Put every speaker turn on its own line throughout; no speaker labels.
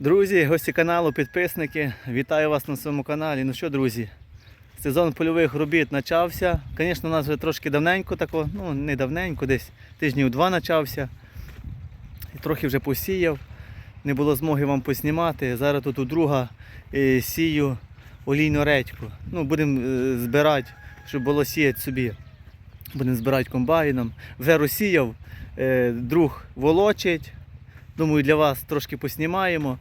Друзі, гості каналу, підписники, вітаю вас на своєму каналі. Ну що, друзі, сезон польових робіт почався. Звісно, у нас вже трошки давненько, тако, ну не давненько, десь тижнів два почався. Трохи вже посіяв. Не було змоги вам поснімати. Зараз тут у друга е, сію олійну редьку. Ну, будемо е, збирати, щоб було сіяти собі. Будемо збирати комбайном. Вже розсіяв, е, друг волочить. Думаю, для вас трошки поснімаємо.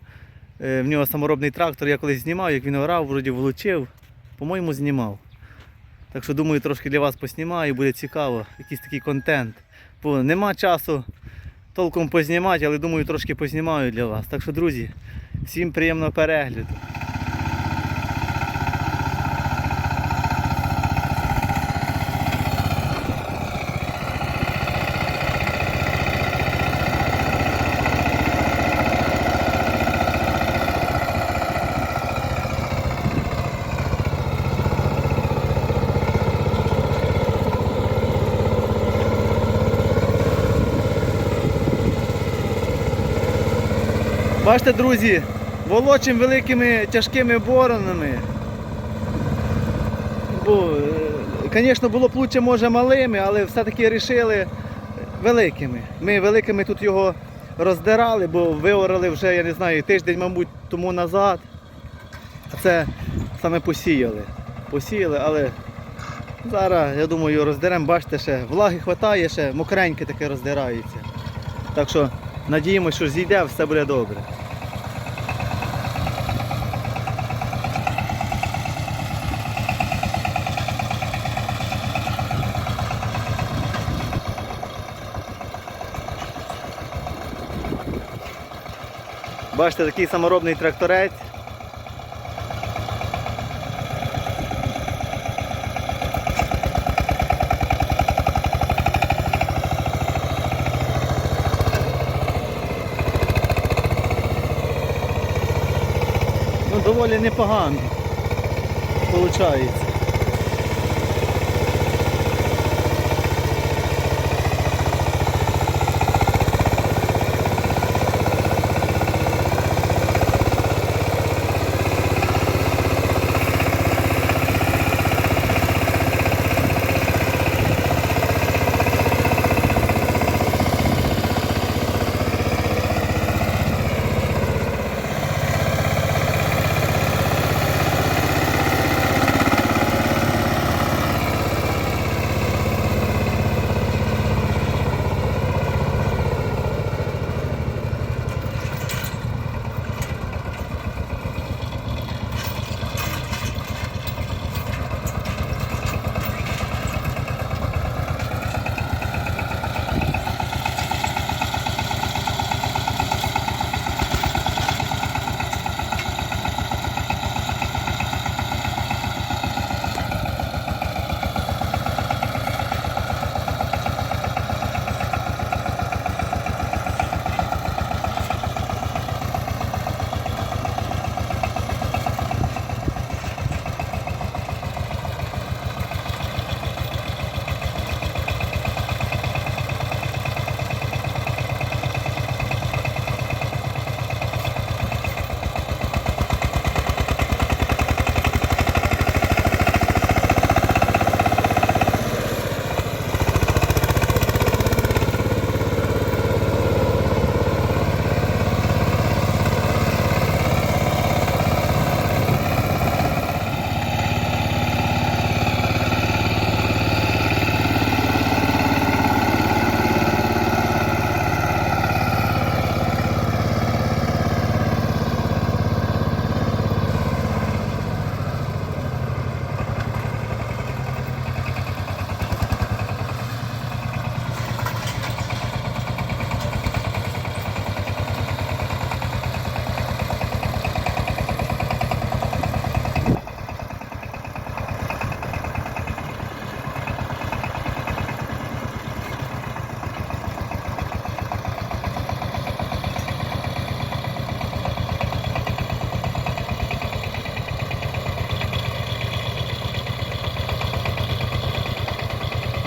Е, В нього саморобний трактор, я колись знімав, як він орав, вроді влучив. По-моєму, знімав. Так що думаю, трошки для вас поснімаю, буде цікаво, якийсь такий контент. Бо нема часу толком познімати, але думаю, трошки познімаю для вас. Так що, друзі, всім приємного перегляду. Бачите, друзі, волочим великими тяжкими боронами. Бо, звісно, було б лучше, може, малими, але все-таки вирішили великими. Ми великими тут його роздирали, бо виорали вже, я не знаю, тиждень, мабуть, тому назад. А це саме посіяли. Посіяли, але зараз, я думаю, роздеремо, бачите, ще влаги вистачає, ще мокреньке таке роздирається. Так що надіємося, що зійде, все буде добре. Бачите, такий саморобний тракторець. Ну, доволі непогано. Получається.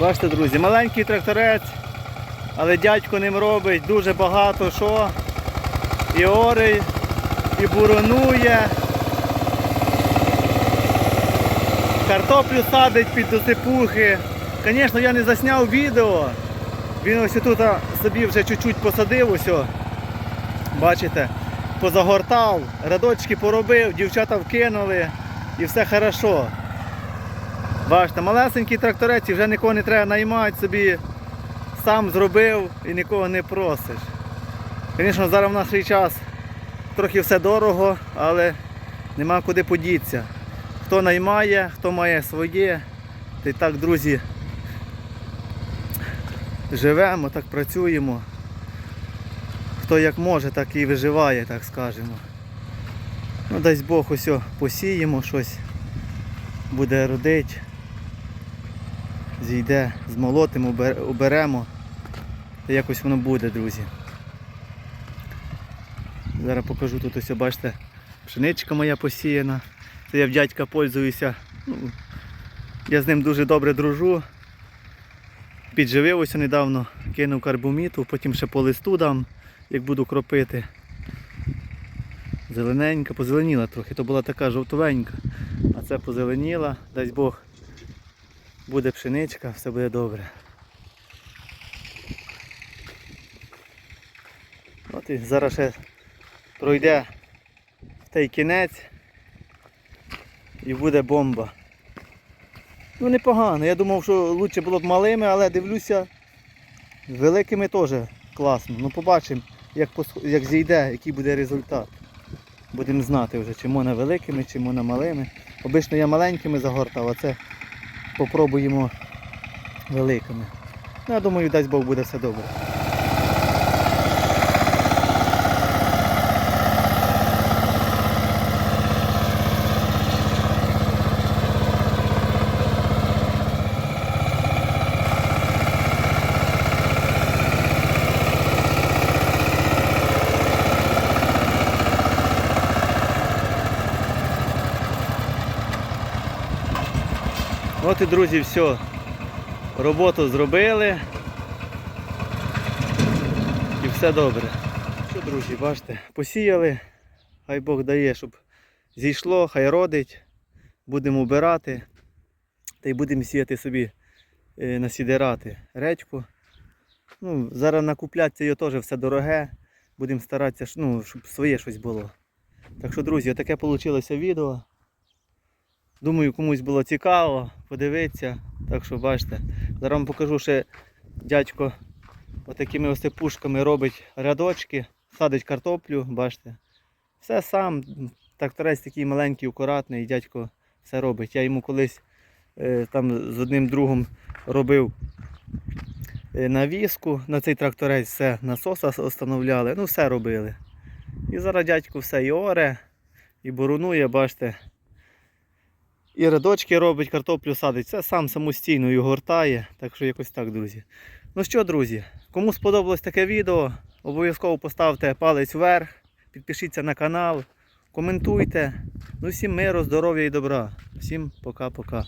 Бачите, друзі, маленький тракторець, але дядько ним робить дуже багато що. І орить, і буронує. Картоплю садить під досипухи. Звісно, я не засняв відео. Він ось тут собі вже чуть-чуть посадив ось. Бачите, позагортав, рядочки поробив, дівчата вкинули і все хорошо. Бачите, малесенький тракторець вже нікого не треба наймати собі. Сам зробив і нікого не просиш. Звісно, зараз в наш час трохи все дорого, але нема куди подітися. Хто наймає, хто має своє. Та й так, друзі, живемо, так працюємо. Хто як може, так і виживає, так скажемо. Ну, дасть Бог ось посіємо щось, буде родить, зійде, змолотимо, убер- уберемо. Та якось воно буде, друзі. Зараз покажу тут ось, бачите, пшеничка моя посіяна. Це я в дядька пользуюся. Ну, я з ним дуже добре дружу. Підживив ось недавно, кинув карбоміту, потім ще по листу дам, як буду кропити. Зелененька, позеленіла трохи, то була така жовтовенька, а це позеленіла, дасть Бог, буде пшеничка, все буде добре. От і зараз ще пройде в той кінець і буде бомба. Ну непогано. Я думав, що краще було б малими, але дивлюся, великими теж класно. Ну побачимо, як, як зійде, який буде результат. Будемо знати вже, чи можна великими, чи можна малими. Обично я маленькими загортав, а це попробуємо великими. Ну, я думаю, дасть Бог буде все добре. От і друзі, все. Роботу зробили. І все добре. Що, друзі, бачите, посіяли. Хай Бог дає, щоб зійшло, хай родить. Будемо вбирати. Та й будемо сіяти собі е, насідирати редьку. Ну, зараз накуплятися його теж все дороге. Будемо старатися, ну, щоб своє щось було. Так що, друзі, таке вийшло відео. Думаю, комусь було цікаво подивитися. Так що бачите. Зараз вам покажу ще дядько отакими ось пушками робить рядочки, садить картоплю, бачите. Все сам. Тракторець такий маленький, акуратний, дядько все робить. Я йому колись е, там з одним другом робив е, навіску на цей тракторець, все, насоса встановляли, ну все робили. І зараз дядько все і оре, і боронує, бачите. І рядочки робить, картоплю садить. Це сам самостійно і гортає. Так що якось так, друзі. Ну що, друзі, кому сподобалось таке відео, обов'язково поставте палець вверх, підпишіться на канал, коментуйте. Ну всім миру, здоров'я і добра. Всім пока-пока.